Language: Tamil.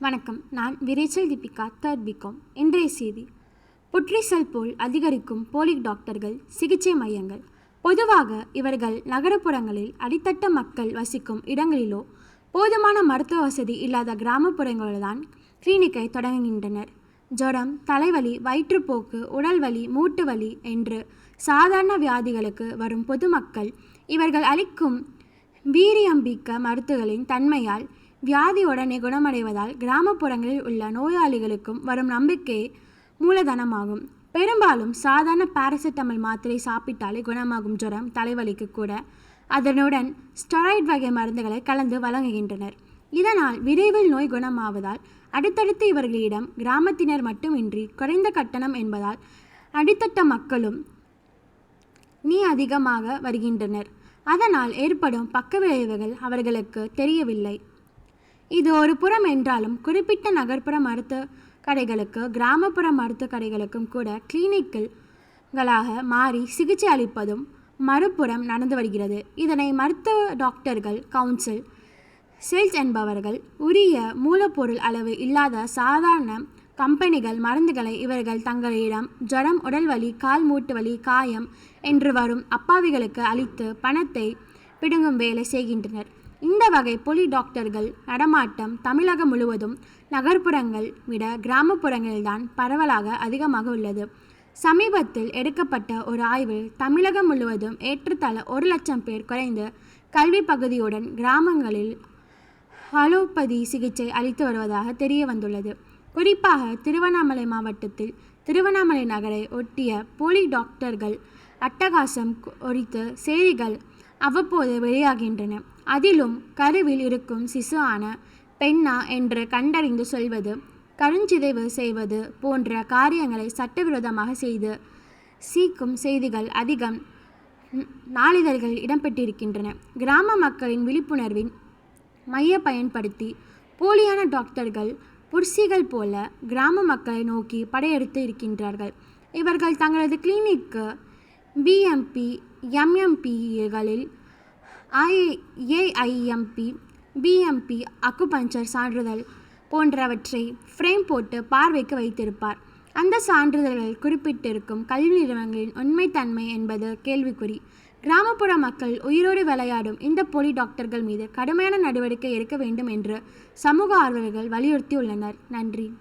வணக்கம். நான் விரைச்சல் தீபிகா தேர்ட் பிகாம் இன்றைய செய்தி. புற்றிசல் போல் அதிகரிக்கும் போலி டாக்டர்கள் சிகிச்சை மையங்கள். பொதுவாக இவர்கள் நகரப்புறங்களில் அடித்தட்ட மக்கள் வசிக்கும் இடங்களிலோ போதுமான மருத்துவ வசதி இல்லாத கிராமப்புறங்களில்தான் கிளினிக்கை தொடங்குகின்றனர். ஜுரம் தலைவலி வயிற்றுப்போக்கு உடல் வலி மூட்டு வலி என்று சாதாரண வியாதிகளுக்கு வரும் பொதுமக்கள் இவர்கள் அளிக்கும் வீரியம்பிக்க மருத்துகளின் தன்மையால் வியாதி உடனே குணமடைவதால் கிராமப்புறங்களில் உள்ள நோயாளிகளுக்கும் வரும் நம்பிக்கை மூலதனமாகும். பெரும்பாலும் சாதாரண பாராசிட்டமல் மாத்திரை சாப்பிட்டாலே குணமாகும் ஜுரம் தலைவலிக்கு கூட. அதனுடன் ஸ்டெராய்டு வகை மருந்துகளை கலந்து வழங்குகின்றனர். இதனால் விரைவில் நோய் குணமாவதால் அடுத்தடுத்து இவர்களிடம் கிராமத்தினர் மட்டுமின்றி குறைந்த கட்டணம் என்பதால் அடித்தட்ட மக்களும் நீ அதிகமாக வருகின்றனர். அதனால் ஏற்படும் பக்க விளைவுகள் அவர்களுக்கு தெரியவில்லை. இது ஒரு புறம் என்றாலும் குறிப்பிட்ட நகர்ப்புற மருத்துவ கடைகளுக்கு கிராமப்புற மருத்துவ கடைகளுக்கும் கூட கிளினிக்கல்களாக மாறி சிகிச்சை அளிப்பதும் மறுபுறம் நடந்து வருகிறது. இதனை மருத்துவ டாக்டர்கள் கவுன்சில் சேல்ஸ் என்பவர்கள் உரிய மூலப்பொருள் அளவு இல்லாத சாதாரண கம்பெனிகள் மருந்துகளை இவர்கள் தங்களிடம் ஜுவரம் உடல் வலி கால் மூட்டு வலி காயம் என்று வரும் அப்பாவிகளுக்கு அளித்து பணத்தை பிடுங்கும் வேலை செய்கின்றனர். இந்த வகை புலி டாக்டர்கள் நடமாட்டம் தமிழகம் முழுவதும் நகர்ப்புறங்கள் விட கிராமப்புறங்களில்தான் பரவலாக அதிகமாக உள்ளது. சமீபத்தில் எடுக்கப்பட்ட ஒரு ஆய்வில் தமிழகம் முழுவதும் ஏற்றத்தாழ ஒரு லட்சம் பேர் குறைந்த கல்வி பகுதியுடன் கிராமங்களில் அலோபதி சிகிச்சை அளித்து வருவதாக தெரிய வந்துள்ளது. குறிப்பாக திருவண்ணாமலை மாவட்டத்தில் திருவண்ணாமலை நகரை ஒட்டிய போலி டாக்டர்கள் அட்டகாசம் குறித்து செய்திகள் அவ்வப்போது வெளியாகின்றன. அதிலும் கருவில் இருக்கும் சிசு ஆன பெண்ணா என்று கண்டறிந்து சொல்வது கருஞ்சிதைவு செய்வது போன்ற காரியங்களை சட்டவிரோதமாக செய்து சீக்கும் செய்திகள் அதிகம் நாளிதழ்கள் இடம்பெற்றிருக்கின்றன. கிராம மக்களின் விழிப்புணர்வின் மைய பயன்படுத்தி போலியான டாக்டர்கள் புர்சிகள் போல கிராம மக்களை நோக்கி படையெடுத்து இருக்கின்றார்கள். இவர்கள் தங்களது கிளினிக்கு பிஎம்பி எம்எம்பிகளில் ஐ ஏஐஎம்பி பிஎம்பி அக்குபஞ்சர் சான்றிதழ் போன்றவற்றை ஃப்ரேம் போட்டு பார்வைக்கு வைத்திருப்பார். அந்த சான்றிதழ்கள் குறிப்பிட்டிருக்கும் கல்வி நிறுவனங்களின் உண்மைத்தன்மை என்பது கேள்விக்குறி. கிராமப்புற மக்கள் உயிரோடு விளையாடும் இந்த போலி டாக்டர்கள் மீது கடுமையான நடவடிக்கை எடுக்க வேண்டும் என்று சமூக ஆர்வலர்கள் வலியுறுத்தியுள்ளனர். நன்றி.